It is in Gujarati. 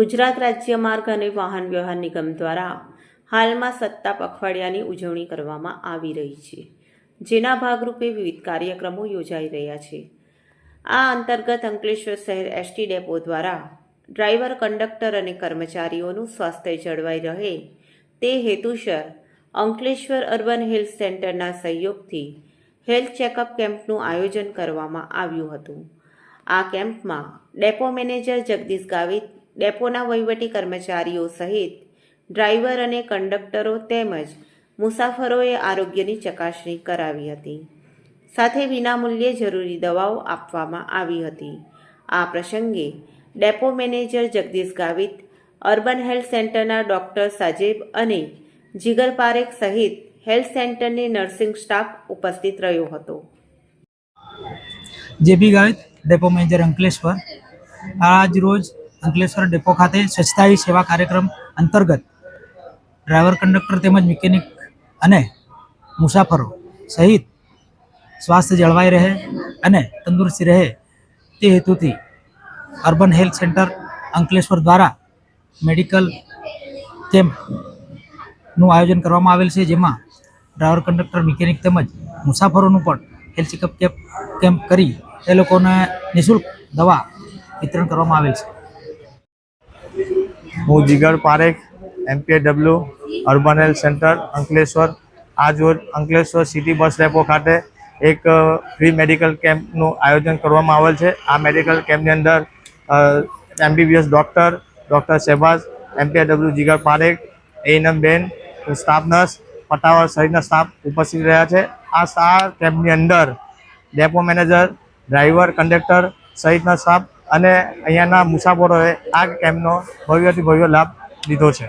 ગુજરાત રાજ્ય માર્ગ અને વાહન વ્યવહાર નિગમ દ્વારા હાલમાં સત્તા પખવાડિયાની ઉજવણી કરવામાં આવી રહી છે, જેના ભાગરૂપે વિવિધ કાર્યક્રમો યોજાઈ રહ્યા છે. આ અંતર્ગત અંકલેશ્વર શહેર એસટી ડેપો દ્વારા ડ્રાઈવર, કંડક્ટર અને કર્મચારીઓનું સ્વાસ્થ્ય જળવાઈ રહે તે હેતુસર અંકલેશ્વર અર્બન હેલ્થ સેન્ટરના સહયોગથી હેલ્થ ચેકઅપ કેમ્પનું આયોજન કરવામાં આવ્યું હતું. આ કેમ્પમાં ડેપો મેનેજર જગદીશ ગાવિત ડેપોના વહીવટી કર્મચારીઓ સહિત ડ્રાઈવર અને કંડક્ટરો તેમજ મુસાફરોએ આરોગ્યની ચકાસણી કરાવી હતી. સાથે વિનામૂલ્યે જરૂરી દવાઓ આપવામાં આવી હતી. આ પ્રસંગે depot manager Jagdish Gavit, urban health સેન્ટરના ડોક્ટર સાજેબ અને જીગર પારેખ સહિત હેલ્થ સેન્ટરની નર્સિંગ સ્ટાફ ઉપસ્થિત રહ્યો હતો. JB Gavit, depot manager Ankleshwar, આજ રોજ અંકલેશ્વર ડેપો ખાતે સ્વચ્છતા સેવા કાર્યક્રમ અંતર્ગત ડ્રાઈવર કંડક્ટર તેમજ મિકેનિક અને મુસાફરો સહિત સ્વાસ્થ્ય જળવાઈ રહે અને તંદુરસ્તી રહે તે હેતુથી અર્બન હેલ્થ સેન્ટર અંકલેશ્વર દ્વારા મેડિકલ કેમ્પનું આયોજન કરવામાં આવેલ છે, જેમાં ડ્રાઈવર કંડક્ટર, મિકેનિક તેમજ મુસાફરોનું પણ હેલ્થ ચેકઅપ કેમ્પ કેમ્પ કરી એ લોકોને નિઃશુલ્ક દવા વિતરણ કરવામાં આવેલ છે. હું Jigar Parekh MPHW urban health centre Ankleshwar. આજ અંકલેશ્વર સિટી બસ ડેપો ખાતે એક ફ્રી મેડિકલ કેમ્પનું આયોજન કરવામાં આવેલ છે. આ મેડિકલ કેમ્પની અંદર MBBS doctor doctor Shahbaz MPHW Jigar Parekh ANM બેન સ્ટાફ નર્સ પટાવર સહિતના સ્ટાફ ઉપસ્થિત રહ્યા છે. આ આ કેમ્પની અંદર ડેપો મેનેજર ડ્રાઈવર કંડક્ટર સહિતના સ્ટાફ અને અહીંયાના મુસાફરોએ આ કેમ્પનો ભવ્યથી ભવ્ય લાભ લીધો છે.